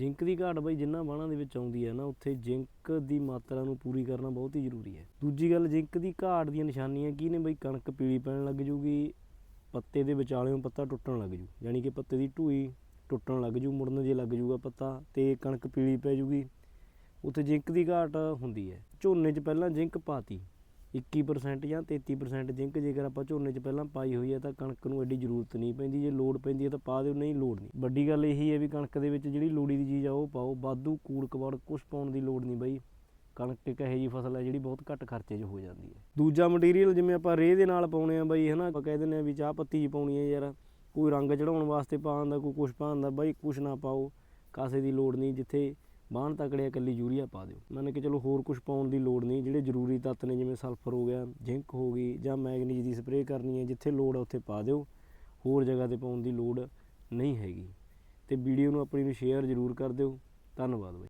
Zinc ਦੀ ਘਾਟ ਬਈ ਜਿੰਨਾ ਬਾਣਾਂ ਦੇ ਵਿੱਚ ਆਉਂਦੀ ਹੈ ਨਾ, ਉੱਥੇ ਜ਼ਿੰਕ ਦੀ ਮਾਤਰਾ ਨੂੰ ਪੂਰੀ ਕਰਨਾ ਬਹੁਤ ਹੀ ਜ਼ਰੂਰੀ ਹੈ। ਦੂਜੀ ਗੱਲ, ਜ਼ਿੰਕ ਦੀ ਘਾਟ ਦੀਆਂ ਨਿਸ਼ਾਨੀਆਂ ਕੀ ਨੇ ਬਈ? ਕਣਕ ਪੀਲੀ ਪੈਣ ਲੱਗ ਜੂਗੀ, ਪੱਤੇ ਦੇ ਵਿਚਾਲਿਓਂ ਪੱਤਾ ਟੁੱਟਣ ਲੱਗ ਜੂ। ਯਾਨੀ ਕਿ ਪੱਤੇ ਦੀ ਢੂਈ ਟੁੱਟਣ ਲੱਗ ਜੂ, ਮੁੜਨ ਜੇ ਲੱਗ ਜੂਗਾ ਪੱਤਾ ਤੇ ਕਣਕ ਪੀਲੀ ਪੈ ਜੂਗੀ। ਉੱਥੇ ਜ਼ਿੰਕ ਦੀ ਘਾਟ ਹੁੰਦੀ ਹੈ। ਝੋਨੇ 'ਚ ਪਹਿਲਾਂ ਜ਼ਿੰਕ ਪਾਤੀ। 21% ਜਾਂ 33% ਜ਼ਿੰਕ ਜੇਕਰ ਆਪਾਂ ਝੋਨੇ 'ਚ ਪਹਿਲਾਂ ਪਾਈ ਹੋਈ ਹੈ ਤਾਂ ਕਣਕ ਨੂੰ ਐਡੀ ਜ਼ਰੂਰਤ ਨਹੀਂ ਪੈਂਦੀ, ਜੇ ਲੋੜ ਪੈਂਦੀ ਹੈ ਤਾਂ ਪਾ ਦਿਓ, ਨਹੀਂ ਲੋੜ ਨਹੀਂ। ਵੱਡੀ ਗੱਲ ਇਹੀ ਹੈ ਵੀ ਕਣਕ ਦੇ ਵਿੱਚ ਜਿਹੜੀ ਲੋੜੀ ਦੀ ਚੀਜ਼ ਆ ਉਹ ਪਾਓ, ਵਾਧੂ ਕੂੜ ਕਵਾੜ ਕੁਛ ਪਾਉਣ ਦੀ ਲੋੜ ਨਹੀਂ ਬਈ। ਕਣਕ ਇੱਕ ਇਹੋ ਜਿਹੀ ਫਸਲ ਹੈ ਜਿਹੜੀ ਬਹੁਤ ਘੱਟ ਖਰਚੇ 'ਚ ਹੋ ਜਾਂਦੀ ਹੈ। ਦੂਜਾ ਮਟੀਰੀਅਲ ਜਿਵੇਂ ਆਪਾਂ ਰੇਹ ਦੇ ਨਾਲ ਪਾਉਣੇ ਆ ਬਈ, ਹਨਾ, ਆਪਾਂ ਕਹਿ ਦਿੰਦੇ ਆ ਵੀ ਚਾਹ ਪੱਤੀ 'ਚ ਪਾਉਣੀ ਹੈ ਯਾਰ, ਕੋਈ ਰੰਗ ਚੜਾਉਣ ਵਾਸਤੇ ਪਾਉਣ ਦਾ, ਕੋਈ ਕੁਛ ਪਾਉਣ ਦਾ, ਬਾਈ ਕੁਛ ਨਾ ਪਾਓ, ਕਾਸੇ ਦੀ ਲੋੜ ਨਹੀਂ। ਜਿੱਥੇ ਬਾਣ ਤਕੜਿਆ ਇਕੱਲੀ ਯੂਰੀਆ ਪਾ ਦਿਓ। ਮੰਨ ਕੇ ਚਲੋ ਹੋਰ ਕੁਝ ਪਾਉਣ ਦੀ ਲੋੜ ਨਹੀਂ, ਜਿਹੜੇ ਜ਼ਰੂਰੀ ਤੱਤ ਨੇ ਜਿਵੇਂ ਸਲਫਰ ਹੋ ਗਿਆ, ਜ਼ਿੰਕ ਹੋ ਗਈ ਜਾਂ ਮੈਗਨੀਜ਼ ਦੀ ਸਪਰੇਅ ਕਰਨੀ ਹੈ, ਜਿੱਥੇ ਲੋੜ ਹੈ ਉੱਥੇ ਪਾ ਦਿਓ। ਹੋਰ ਜਗ੍ਹਾ ਤੇ ਪਾਉਣ ਦੀ ਲੋੜ ਨਹੀਂ ਹੈਗੀ। ਤੇ ਵੀਡੀਓ ਨੂੰ ਆਪਣੀ ਨੂੰ ਸ਼ੇਅਰ ਜ਼ਰੂਰ ਕਰ ਦਿਓ। ਧੰਨਵਾਦ ਬਾਈ।